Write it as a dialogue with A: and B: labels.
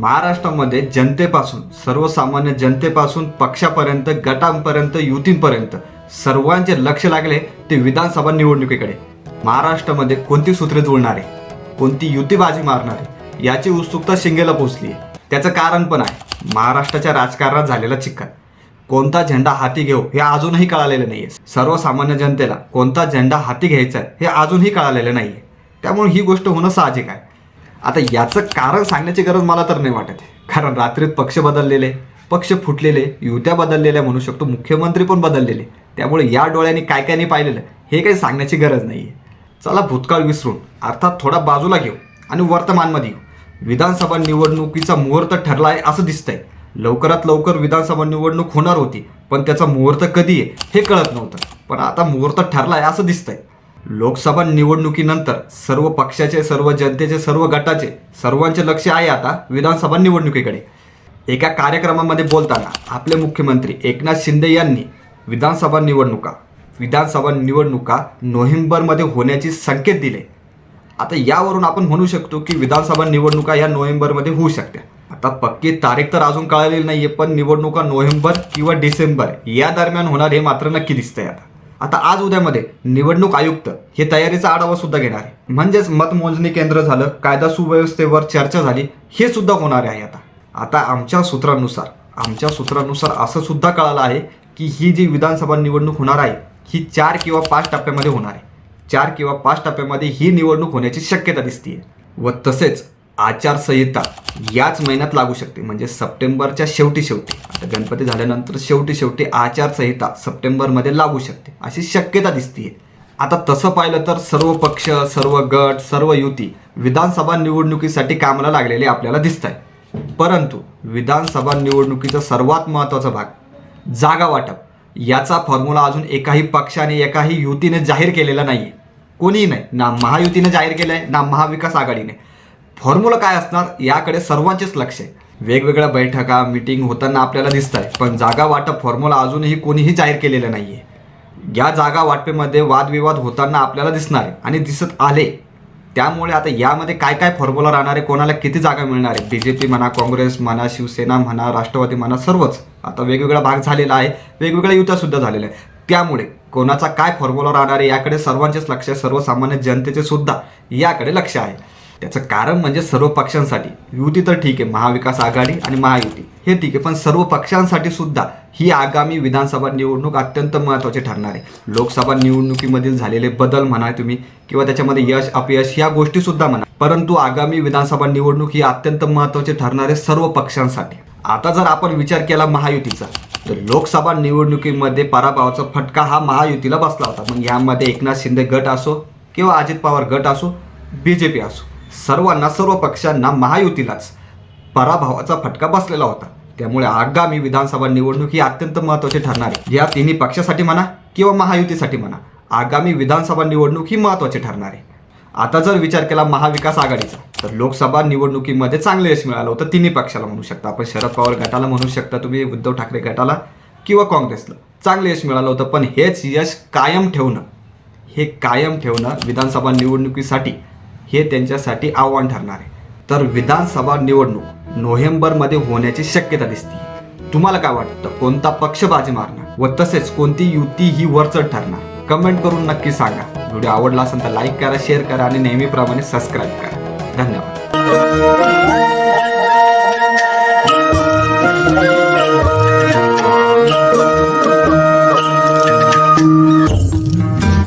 A: महाराष्ट्रामध्ये जनतेपासून सर्वसामान्य जनतेपासून पक्षापर्यंत गटांपर्यंत युतींपर्यंत सर्वांचे लक्ष लागले ते विधानसभा निवडणुकीकडे. महाराष्ट्रामध्ये कोणती सूत्रे जुळणारे? कोणती युतीबाजी मारणारे? याची उत्सुकता शिंगेला पोचली त्याचं कारण पण आहे महाराष्ट्राच्या राजकारणात झालेला चिक्कार कोणता झेंडा हाती घेऊ हे अजूनही कळालेलं नाहीये. सर्वसामान्य जनतेला कोणता झेंडा हाती घ्यायचा आहे हे अजूनही कळालेलं नाहीये. त्यामुळे ही गोष्ट होणं साहजिक आहे. आता याचं कारण सांगण्याची गरज मला तर नाही वाटत. कारण रात्रीत पक्ष बदललेले पक्ष फुटलेले युत्या बदललेल्या म्हणू शकतो मुख्यमंत्री पण बदललेले. त्यामुळे या डोळ्यांनी काय काय नाही पाहिलेलं हे काही सांगण्याची गरज नाही आहे चला भूतकाळ विसरून अर्थात थोडा बाजूला घेऊ आणि वर्तमानमध्ये येऊ. विधानसभा निवडणुकीचा मुहूर्त ठरला आहे असं दिसतंय. लवकरात लवकर विधानसभा निवडणूक होणार होती पण त्याचा मुहूर्त कधी आहे हे कळत नव्हतं. पण आता मुहूर्त ठरला आहे असं दिसतंय. लोकसभा निवडणुकीनंतर सर्व पक्षाचे सर्व जनतेचे सर्व गटाचे सर्वांचे लक्ष आहे आता विधानसभा निवडणुकीकडे. एका कार्यक्रमामध्ये बोलताना आपले मुख्यमंत्री एकनाथ शिंदे यांनी विधानसभा निवडणुका विधानसभा निवडणुका नोव्हेंबरमध्ये होण्याची संकेत दिले. आता यावरून आपण म्हणू शकतो की विधानसभा निवडणुका या नोव्हेंबरमध्ये होऊ शकत्या. आता पक्की तारीख तर अजून कळालेली आहे पण निवडणुका नोव्हेंबर किंवा डिसेंबर या दरम्यान होणार हे मात्र नक्की दिसतंय आता. आता आज उद्यामध्ये निवडणूक आयुक्त हे तयारीचा आढावा सुद्धा घेणार आहे. म्हणजेच मतमोजणी केंद्र झालं कायदा सुव्यवस्थेवर चर्चा झाली हे सुद्धा होणार आहे आता. आता आमच्या सूत्रानुसार आमच्या सूत्रानुसार असं सुद्धा कळालं आहे की ही जी विधानसभा निवडणूक होणार आहे ही चार किंवा पाच टप्प्यामध्ये होणार आहे. चार किंवा पाच टप्प्यामध्ये ही निवडणूक होण्याची शक्यता दिसते व तसेच आचारसंहिता याच महिन्यात लागू शकते. म्हणजे सप्टेंबरच्या शेवटी शेवटी. आता गणपती झाल्यानंतर शेवटी शेवटी आचारसंहिता सप्टेंबरमध्ये लागू शकते. अशी शक्यता दिसते आता तसं पाहिलं तर सर्व पक्ष सर्व गट सर्व युती विधानसभा निवडणुकीसाठी कामाला लागलेले आपल्याला दिसत आहे परंतु विधानसभा निवडणुकीचा सर्वात महत्त्वाचा भाग जागा वाटप. याचा फॉर्म्युला अजून एकाही पक्षाने एकाही युतीने जाहीर केलेला नाही कोणीही नाही. ना महायुतीने जाहीर केलं आहे ना महाविकास आघाडीने. फॉर्म्युला काय असणार याकडे सर्वांचेच लक्ष आहे. वेगवेगळ्या बैठका मिटिंग होताना आपल्याला दिसत आहे पण जागा वाटप फॉर्म्युला अजूनही कोणीही जाहीर केलेलं नाही आहे या जागा वाटपेमध्ये वादविवाद होताना आपल्याला दिसणार आहे आणि दिसत आले. त्यामुळे आता यामध्ये काय काय फॉर्म्युला राहणार आहे कोणाला किती जागा मिळणार आहे? बी जे पी म्हणा काँग्रेस म्हणा शिवसेना म्हणा राष्ट्रवादी म्हणा सर्वच. आता वेगवेगळा भाग झालेला आहे वेगवेगळ्या युत्यासुद्धा झालेल्या आहे त्यामुळे कोणाचा काय फॉर्म्युला राहणार आहे याकडे सर्वांचेच लक्ष आहे सर्वसामान्य जनतेचे सुद्धा याकडे लक्ष आहे. त्याचं कारण म्हणजे सर्व पक्षांसाठी. युती तर ठीक आहे महाविकास आघाडी आणि महायुती. हे ठीक आहे पण सर्व पक्षांसाठी सुद्धा ही आगामी विधानसभा निवडणूक अत्यंत महत्त्वाची ठरणार आहे. लोकसभा निवडणुकीमधील झालेले बदल म्हणा तुम्ही किंवा त्याच्यामध्ये यश अपयश या गोष्टी सुद्धा म्हणा. परंतु आगामी विधानसभा निवडणूक ही अत्यंत महत्त्वाची ठरणार आहे सर्व पक्षांसाठी. आता जर आपण विचार केला महायुतीचा तर लोकसभा निवडणुकीमध्ये पराभवाचा फटका हा महायुतीला बसला होता. मग यामध्ये एकनाथ शिंदे गट असो किंवा अजित पवार गट असो बी जे पी असो. सर्वांना सर्व पक्षांना महायुतीलाच पराभवाचा फटका बसलेला होता. त्यामुळे आगामी विधानसभा निवडणूक ही अत्यंत महत्त्वाची ठरणार आहे. या तिन्ही पक्षासाठी म्हणा किंवा महायुतीसाठी म्हणा आगामी विधानसभा निवडणूक ही महत्त्वाची ठरणार आहे. आता जर विचार केला महाविकास आघाडीचा तर लोकसभा निवडणुकीमध्ये चांगलं यश मिळालं होतं तिन्ही पक्षाला म्हणू शकता. आपण शरद पवार गटाला म्हणू शकता तुम्ही उद्धव ठाकरे गटाला किंवा काँग्रेसला. चांगलं यश मिळालं होतं पण हेच यश कायम ठेवणं हे कायम ठेवणं विधानसभा निवडणुकीसाठी हे त्यांच्यासाठी आव्हान ठरणार आहे. तर विधानसभा निवडणूक नोव्हेंबरमध्ये होण्याची शक्यता दिसते तुम्हाला काय वाटतं? कोणता पक्ष बाजी मारणार? व तसेच कोणती युती ही वरचढ ठरणार? कमेंट करून नक्की सांगा. व्हिडिओ आवडला असेल तर लाईक करा शेअर करा आणि नेहमीप्रमाणे सबस्क्राईब करा. धन्यवाद.